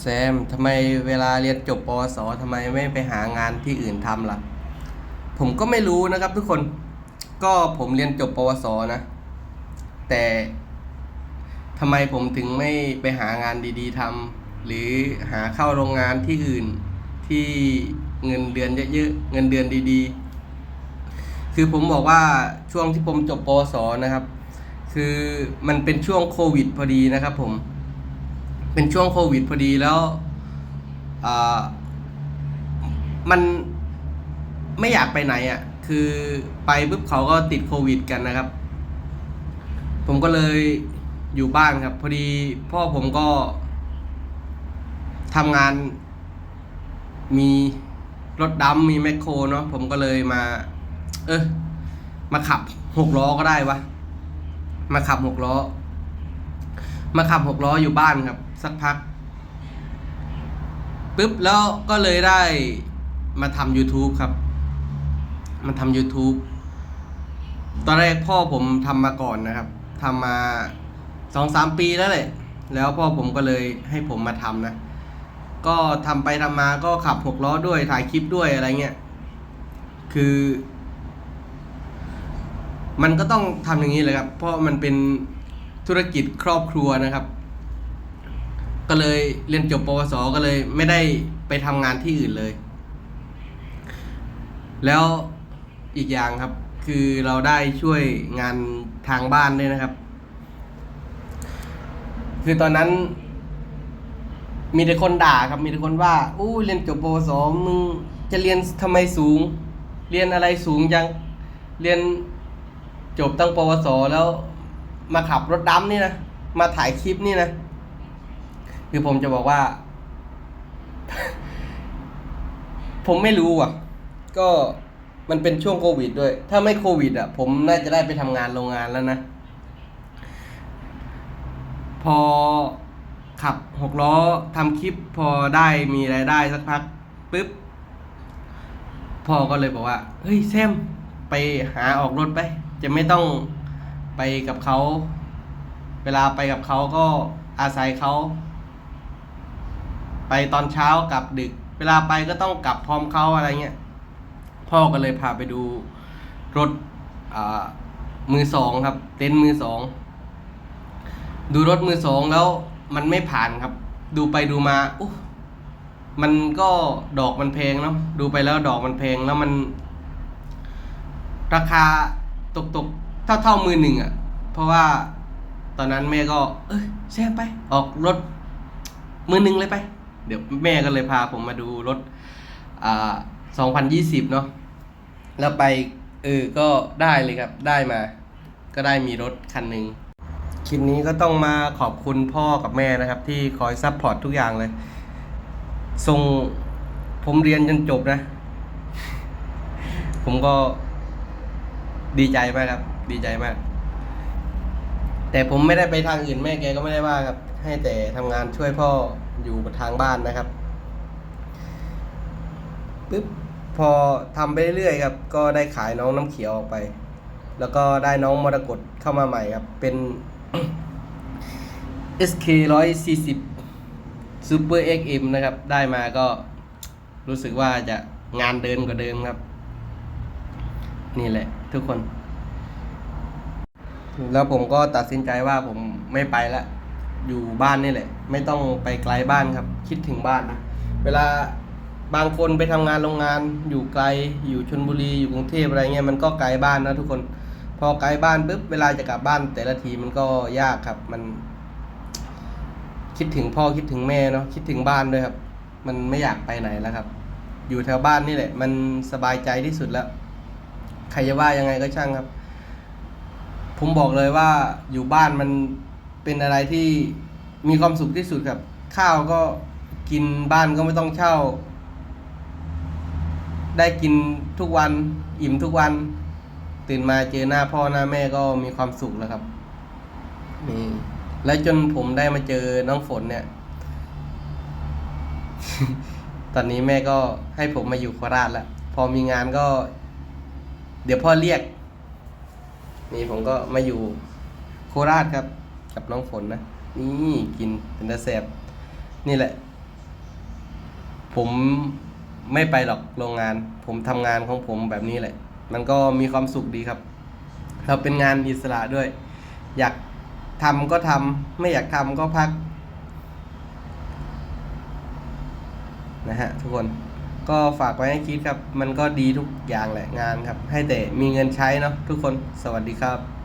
แซมทำไมเวลาเรียนจบปวสทำไมไม่ไปหางานที่อื่นทำล่ะ ผมก็ไม่รู้นะครับทุกคนก็ผมเรียนจบปวสนะ แต่ทำไมผมถึงไม่ไปหางานดีๆทำหรือหาเข้าโรงงานที่อื่นที่เงินเดือนเยอะๆเงินเดือนดีๆ คือผมบอกว่าช่วงที่ผมจบปวสนะครับ คือมันเป็นช่วงโควิดพอดีนะครับผม เป็นช่วงโควิดพอดีแล้วมันไม่อยากไปไหนอะ่ะ คือไปปุ๊บเขาก็ติดโควิดกันนะครับ ผมก็เลยอยู่บ้านครับ พอดีพ่อผมก็ทำงานมีรถดำมีแมคโครเนาะผมก็เลยมา เออมาขับหกล้อก็ได้วะ มาขับหกล้อ มาขับหกล้ออยู่บ้านครับ สักพักปุ๊บแล้วก็เลยได้มาทำ YouTube ครับ มาทำ YouTube ตอนแรกพ่อผมทำมาก่อนนะครับทำมาสองสามปีแล้วแหละ แล้วพ่อผมก็เลยให้ผมมาทำนะ ก็ทำไปทำมาก็ขับหกล้อด้วยถ่ายคลิปด้วยอะไรเงี้ย คือ มันก็ต้องทำอย่างนี้เลยครับ เพราะมันเป็นธุรกิจครอบครัวนะครับ ก็เลยเรียนจบปวสก็เลยไม่ได้ไปทำงานที่อื่นเลย แล้วอีกอย่างครับคือเราได้ช่วยงานทางบ้านด้วยนะครับ คือตอนนั้น มีแต่คนด่าครับ มีแต่คนว่าอู้เรียนจบปวสมึงจะเรียนทำไมสูง เรียนอะไรสูงจังเรียนจบตั้งปวสแล้ว มาขับรถดำนี่นะมาถ่ายคลิปนี่นะ คือผมจะบอกว่า ผมไม่รู้อะ ก็มันเป็นช่วงโควิดด้วย ถ้าไม่โควิด อะ ผมน่าจะได้ไปทำงานโรงงานแล้วนะ พอขับหกล้อทำคลิปพอได้มีรายได้สักพักปุ๊บพ่อก็เลยบอกว่า เฮ้ยแซมไปหาออกรถไป จะไม่ต้องไปกับเขา เวลาไปกับเขาก็อาศัยเขา ไปตอนเช้ากลับดึก เวลาไปก็ต้องกลับพร้อมเขาอะไรเงี้ยพ่อก็เลยพาไปดูรถมือสองครับ เต็นท์มือสองดูรถมือสองแล้วมันไม่ผ่านครับ ดูไปดูมาอุ๊ยมันก็ดอกมันแพงเนาะดูไปแล้วดอกมันแพงแล้วมัน ราคาตกตกเท่าเท่ามือหนึ่งอะ่ะ เพราะว่าตอนนั้นแม่ก็ เอ้ยแซมไป ออกรถมือหนึ่งเลยไป เดี๋ยวแม่ก็เลยพาผมมาดูรถอ่าสองพันยี่สิบเนาะแล้วไปเออก็ได้เลยครับได้มา ก็ได้มีรถคันหนึ่งคลิปนี้ก็ต้องมาขอบคุณพ่อกับแม่นะครับ ที่คอยซัพพอร์ตทุกอย่างเลยส่งผมเรียนจนจบนะ ผมก็ดีใจมากครับ ดีใจมาก แต่ผมไม่ได้ไปทางอื่นแม่แกก็ไม่ได้ว่าครับ ให้แต่ทำงานช่วยพ่ออยู่กับทางบ้านนะครับปึ๊บพอทำไปเรื่อยๆครับ ก็ได้ขายน้องน้ำเขียวออกไป แล้วก็ได้น้องมรกตเข้ามาใหม่ครับ เป็น SK 140 Super XM นะครับ ได้มาก็รู้สึกว่าจะงานเดินกว่าเดิมครับ นี่แหละทุกคน แล้วผมก็ตัดสินใจว่าผมไม่ไปละอยู่บ้านนี่แหละ ไม่ต้องไปไกลบ้านครับ คิดถึงบ้าน เวลาบางคนไปทำงานโรงงานอยู่ไกลอยู่ชนบุรีอยู่กรุงเทพอะไรเงี้ยมันก็ไกลบ้านนะทุกคน พอไกลบ้านปุ๊บเวลาจะกลับบ้าน แต่ละทีมันก็ยากครับ มัน คิดถึงพ่อคิดถึงแม่เนาะคิดถึงบ้านด้วยครับ มันไม่อยากไปไหนแล้วครับ อยู่แถวบ้านนี่แหละ มันสบายใจที่สุดแล้ว ใครจะว่ายังไงก็ช่างครับ ผมบอกเลยว่าอยู่บ้านมันเป็นอะไรที่มีความสุขที่สุดครับ ข้าวก็กินบ้านก็ไม่ต้องเช่า ได้กินทุกวันอิ่มทุกวัน ตื่นมาเจอหน้าพ่อหน้าแม่ก็มีความสุขแล้วครับนี่และจนผมได้มาเจอน้องฝนเนี่ย ตอนนี้แม่ก็ให้ผมมาอยู่โคราชแล้ว พอมีงานก็ เดี๋ยวพ่อเรียก นี่ผมก็มาอยู่โคราชครับ กับน้องฝนนะ นี่กินเป็นตาแสบนี่แหละ ผมไม่ไปหรอกโรงงาน ผมทำงานของผมแบบนี้แหละ มันก็มีความสุขดีครับ เราเป็นงานอิสระด้วย อยากทำก็ทำไม่อยากทำก็พักนะฮะทุกคน ก็ฝากไว้ให้คิดครับ มันก็ดีทุกอย่างแหละงานครับ ให้แต่มีเงินใช้เนาะทุกคนสวัสดีครับ